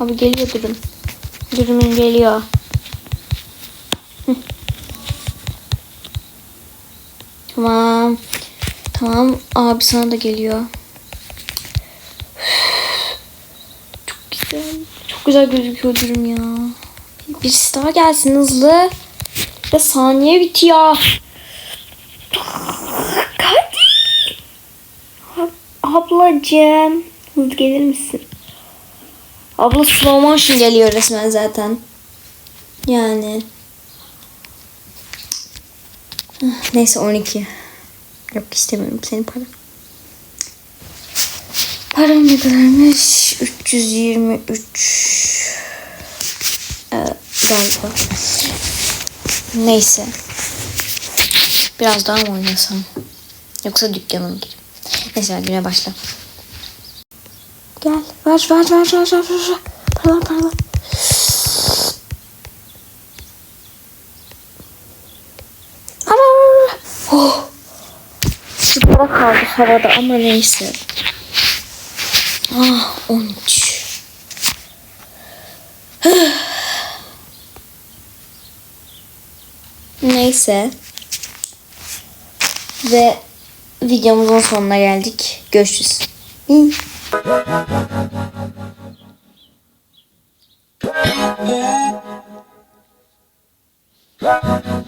Abi geliyor dürüm. Dürümün geliyor. Tamam. Tamam abi sana da geliyor. Çok güzel. Çok güzel gözüküyor dürüm ya. Birisi daha gelsin hızlı. Ve saniye bitiyor. Hadi. Ab- Ablacığım. Hızlı gelir misin? Abla slow motion geliyor resmen zaten. Yani. Neyse 12. Yok istemiyorum senin paran. Param ne kadarmış? 323. Ee, galiba. Neyse. Biraz daha mı oynasam? Yoksa dükkana gireyim? Neyse güne başla. Gel. Ver ver ver ver ver ver. Paralar paralar. Ana! Oh. Şu kaldı havada ama neyse. Ah 13. Neyse. Ve videomuzun sonuna geldik. Görüşürüz. Ha ha ha!